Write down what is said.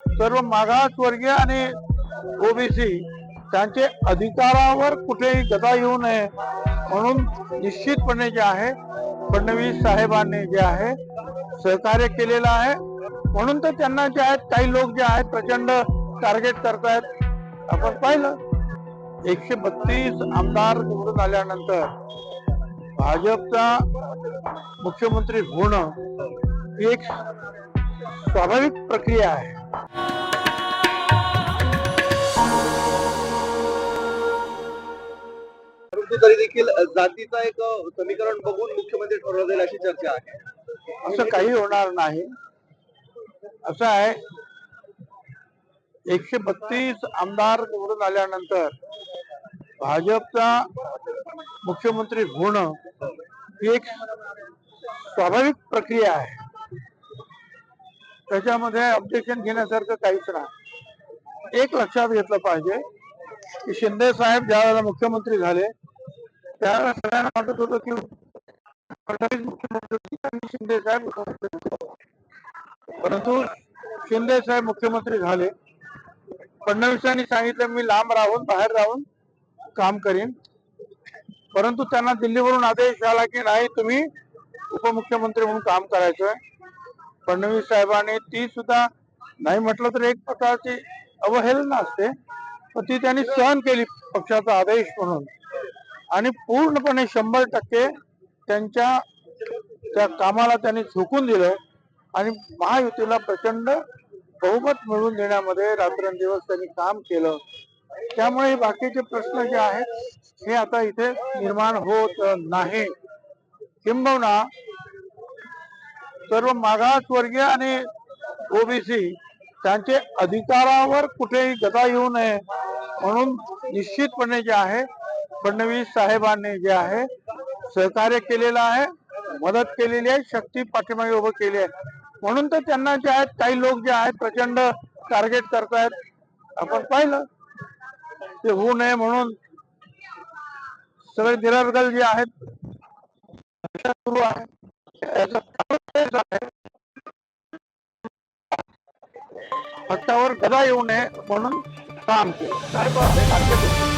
सर्व मागासवर्गीय आणि ओबीसी त्यांचे अधिकारावर कुठेही गदा येऊ नये म्हणून निश्चितपणे जे आहे फडणवीस साहेबांनी जे आहे सहकार्य केलेलं आहे. म्हणून तर त्यांना जे आहेत काही लोक जे आहेत प्रचंड टार्गेट करतायत. आपण पाहिलं एकशे बत्तीस आमदार निवडून आल्यानंतर भाजपचा मुख्यमंत्री होणं ही एक स्वाभाविक प्रक्रिया आहे. तरी देखील जातीचा एक समीकरण बघून मुख्यमंत्री ठरवलं जाईल अशी चर्चा आहे. असं काही होणार नाही. असं आहे एकशे बत्तीस आमदार निवडून आल्यानंतर भाजपचा मुख्यमंत्री होणं ही एक स्वाभाविक प्रक्रिया आहे. त्याच्यामध्ये ऑब्जेक्शन घेण्यासारखं काहीच नाही. एक लक्षात घेतलं पाहिजे की शिंदे साहेब ज्या वेळेला मुख्यमंत्री झाले त्यावेळेला सगळ्यांना वाटत होतं की फडणवीस मुख्यमंत्री होते आणि शिंदे साहेब मुख्यमंत्री परंतु शिंदे साहेब मुख्यमंत्री झाले. फडणवीसांनी सांगितलं मी लांब राहून बाहेर राहून काम करीन. परंतु त्यांना दिल्लीवरून आदेश आला की नाही तुम्ही उपमुख्यमंत्री म्हणून काम करायचंय. फडणवीस साहेबांनी ती सुद्धा नाही म्हटलं तर एक प्रकारची अवहेलना असते. पण ती त्यांनी सहन केली पक्षाचा आदेश म्हणून. आणि पूर्णपणे शंभर टक्के त्यांच्या त्या कामाला त्यांनी झोकून दिलं आणि महायुतीला प्रचंड बहुमत मिळवून देण्यामध्ये रात्रंदिवस त्यांनी काम केलं. त्यामुळे बाकीचे प्रश्न जे आहेत हे आता इथे निर्माण होत नाही. किंबहुना सर्व मागासवर्गीय आणि ओबीसी त्यांचे अधिकारावर कुठेही गदा येऊ नये म्हणून निश्चितपणे जे आहे फडणवीस साहेबांनी जे आहे सहकार्य केलेलं आहे मदत केलेली आहे शक्ती पाठीमागे उभं केली आहे. म्हणून तर त्यांना जे आहेत काही लोक जे आहेत प्रचंड टार्गेट करतायत. आपण पाहिलं. ते होऊ नये म्हणून सगळे निरर्गल जे आहेत सुरू आहे. याचं गदा येऊ नये म्हणून काम केलं.